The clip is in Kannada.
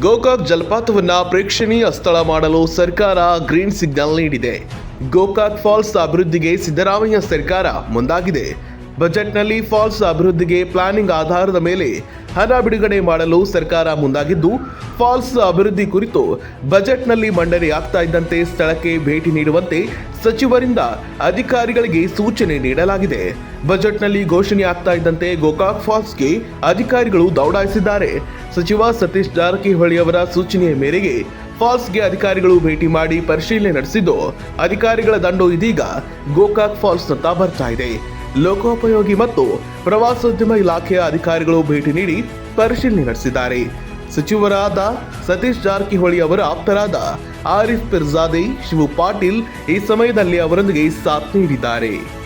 ಗೋಕಾಕ್ ಜಲಪಾತವನ್ನು ಪ್ರೇಕ್ಷಣೀಯ ಸ್ಥಳ ಮಾಡಲು ಸರ್ಕಾರ ಗ್ರೀನ್ ಸಿಗ್ನಲ್ ನೀಡಿದೆ. ಗೋಕಾಕ್ ಫಾಲ್ಸ್ ಅಭಿವೃದ್ಧಿಗೆ ಸಿದ್ದರಾಮಯ್ಯ ಸರ್ಕಾರ ಮುಂದಾಗಿದೆ. ಬಜೆಟ್ನಲ್ಲಿ ಫಾಲ್ಸ್ ಅಭಿವೃದ್ಧಿಗೆ ಪ್ಲಾನಿಂಗ್ ಆಧಾರದ ಮೇಲೆ ಹಣ ಬಿಡುಗಡೆ ಮಾಡಲು ಸರ್ಕಾರ ಮುಂದಾಗಿದ್ದು, ಫಾಲ್ಸ್ ಅಭಿವೃದ್ಧಿ ಕುರಿತು ಬಜೆಟ್ನಲ್ಲಿ ಮಂಡನೆಯಾಗ್ತಾ ಇದ್ದಂತೆ ಸ್ಥಳಕ್ಕೆ ಭೇಟಿ ನೀಡುವಂತೆ ಸಚಿವರಿಂದ ಅಧಿಕಾರಿಗಳಿಗೆ ಸೂಚನೆ ನೀಡಲಾಗಿದೆ. ಬಜೆಟ್ನಲ್ಲಿ ಘೋಷಣೆ ಆಗ್ತಾ ಇದ್ದಂತೆ ಗೋಕಾಕ್ ಫಾಲ್ಸ್ಗೆ ಅಧಿಕಾರಿಗಳು ದೌಡಾಯಿಸಿದ್ದಾರೆ. ಸಚಿವ ಸತೀಶ್ ಜಾರಕಿಹೊಳಿ ಅವರ ಸೂಚನೆಯ ಮೇರೆಗೆ ಫಾಲ್ಸ್ಗೆ ಅಧಿಕಾರಿಗಳು ಭೇಟಿ ಮಾಡಿ ಪರಿಶೀಲನೆ ನಡೆಸಿದ್ದು, ಅಧಿಕಾರಿಗಳ ದಂಡು ಇದೀಗ ಗೋಕಾಕ್ ಫಾಲ್ಸ್ನತ್ತ ಬರ್ತಾ ಇದೆ. ಲೋಕೋಪಯೋಗಿ ಮತ್ತು ಪ್ರವಾಸೋದ್ಯಮ ಇಲಾಖೆಯ ಅಧಿಕಾರಿಗಳು ಭೇಟಿ ನೀಡಿ ಪರಿಶೀಲನೆ ನಡೆಸಿದ್ದಾರೆ. ಸಚಿವರಾದ ಸತೀಶ್ ಜಾರಕಿಹೊಳಿ ಅವರ ಆಪ್ತರಾದ ಆರಿಫ್ ಪಿರ್ಜಾದೆ ಶಿವು ಪಾಟೀಲ್ ಈ ಸಮಯದಲ್ಲಿ ಅವರೊಂದಿಗೆ ಸಾಥ್ ನೀಡಿದ್ದಾರೆ.